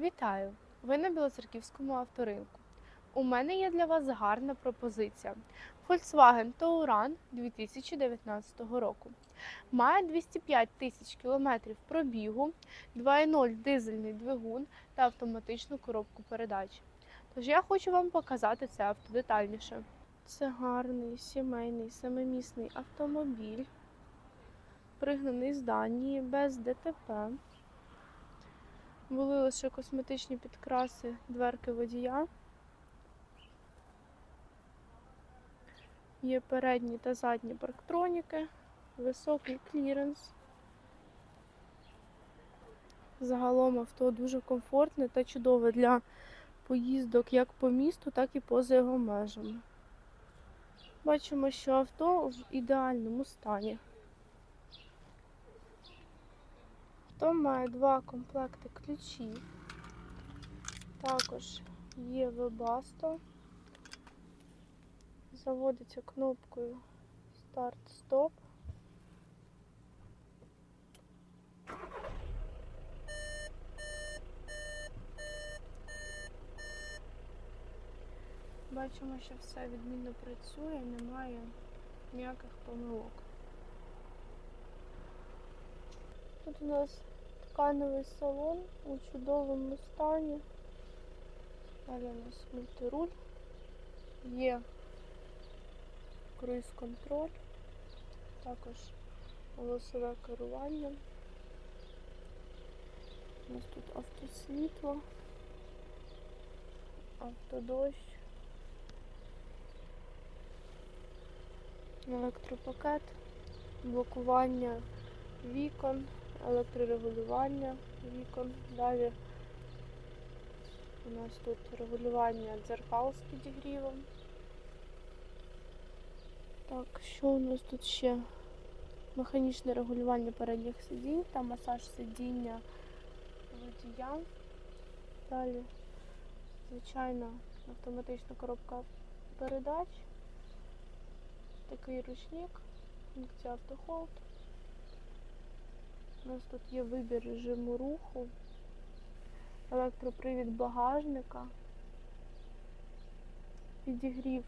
Вітаю! Ви на Білоцерківському авторинку. У мене є для вас гарна пропозиція. Volkswagen Touran 2019 року. Має 205 тисяч кілометрів пробігу, 2.0 дизельний двигун та автоматичну коробку передач. Тож я хочу вам показати це авто детальніше. Це гарний сімейний семимісний автомобіль, пригнаний з Данії без ДТП. Були лише косметичні підкраси дверки водія. Є передні та задні парктроніки, високий кліренс. Загалом авто дуже комфортне та чудове для поїздок як по місту, так і поза його межами. Бачимо, що авто в ідеальному стані. Авто має два комплекти ключів. Також є вебасто. Заводиться кнопкою старт-стоп. Бачимо, що все відмінно працює, немає ніяких помилок. Тут у нас тканевий салон у чудовому стані. Далі у нас мультируль. Є круїз-контроль, також голосове керування. У нас тут автосвітло, автодощ, електропакет, блокування вікон, електрорегулювання вікон. Далі у нас тут регулювання дзеркал з підігрівом. Так, що у нас тут ще? Механічне регулювання передніх сидінь та масаж сидіння водія. Далі, звичайна автоматична коробка передач. Такий ручник, функція автохолд. У нас тут є вибір режиму руху, електропривід багажника, підігрів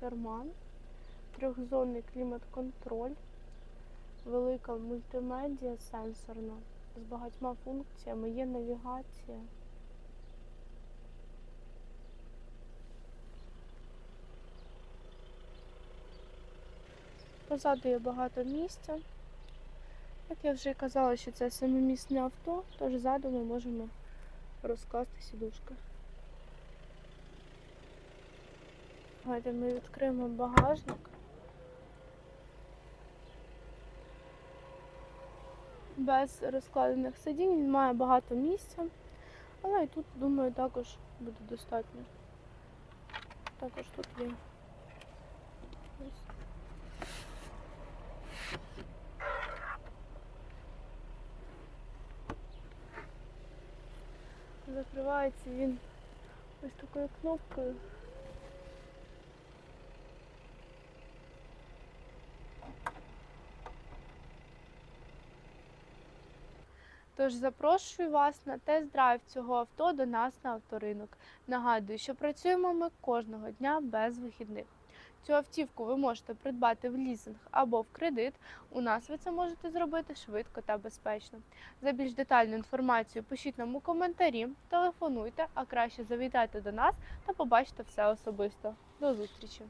керман, трьохзонний клімат-контроль, велика мультимедіа сенсорна з багатьма функціями, є навігація. Позаду є багато місця. Як я вже казала, що це семимісне авто, тож ззаду ми можемо розкласти сідушки. Давайте ми відкриємо багажник. Без розкладених сидінь він має багато місця, але і тут, думаю, також буде достатньо. Також тут є. Закривається він ось такою кнопкою. Тож запрошую вас на тест-драйв цього авто до нас на авторинок. Нагадую, що працюємо ми кожного дня без вихідних. Цю автівку ви можете придбати в лізинг або в кредит. У нас ви це можете зробити швидко та безпечно. За більш детальну інформацію пишіть нам у коментарі, телефонуйте, а краще завітайте до нас та побачите все особисто. До зустрічі!